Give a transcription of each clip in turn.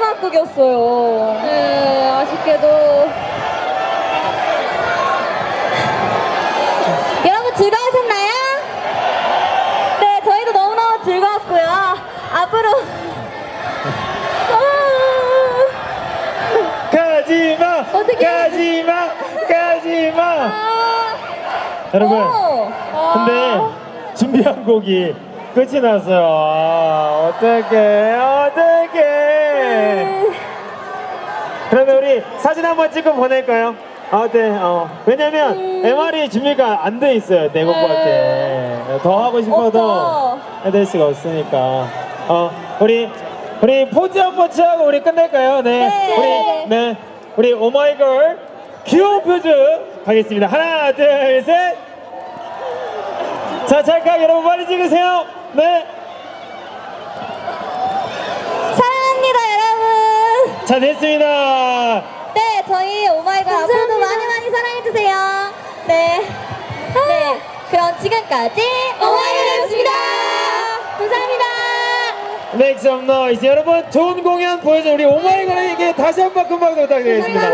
왔어요. 네, 아쉽게도. 여러분 즐거우셨나요? 네, 저희도 너무너무 즐거웠고요. 앞으로 아, 가지마 어떡해. 가지마 가지마 아, 여러분 오. 근데 준비한 곡이 끝이 났어요 아, 어떡해 어떡해 그러면 우리 사진 한번 찍고 보낼까요? 아, 네. 어. 왜냐면 MR이 준비가 안 돼 있어요. 내 곡밖에. 더 하고 싶어도. 해낼 수가 없으니까. 어, 우리 우리 포즈 한번 취하고 우리 끝낼까요? 네. 네. 우리 네. 우리 오마이걸 귀여운 포즈 가겠습니다. 하나, 둘, 셋. 자, 잠깐 여러분 빨리 찍으세요. 네. 사랑합니다, 여러분. 자, 됐습니다. 네, 저희 오마이걸 앞으로도 많이 많이 사랑해주세요. 네. 네. 그럼 지금까지 오마이걸이었습니다. 감사합니다. Make some noise. 여러분 좋은 공연 보여줘 우리 오마이걸에게 다시 한번큰 박수 부탁드리겠습니다.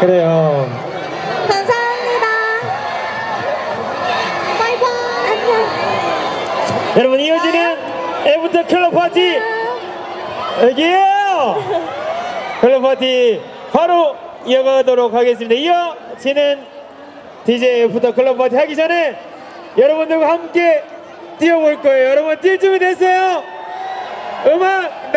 그래요. 감사합니다. 바이바이. 안녕. 여러분 이어지는 애프터 클럽 파티 여기에요. 클럽 파티 바로 이어가도록 하겠습니다. 이어지는 DJ 애프터 클럽 파티 하기 전에 여러분들과 함께 뛰어볼 거예요. 여러분 뛸 준비 됐어요? 음악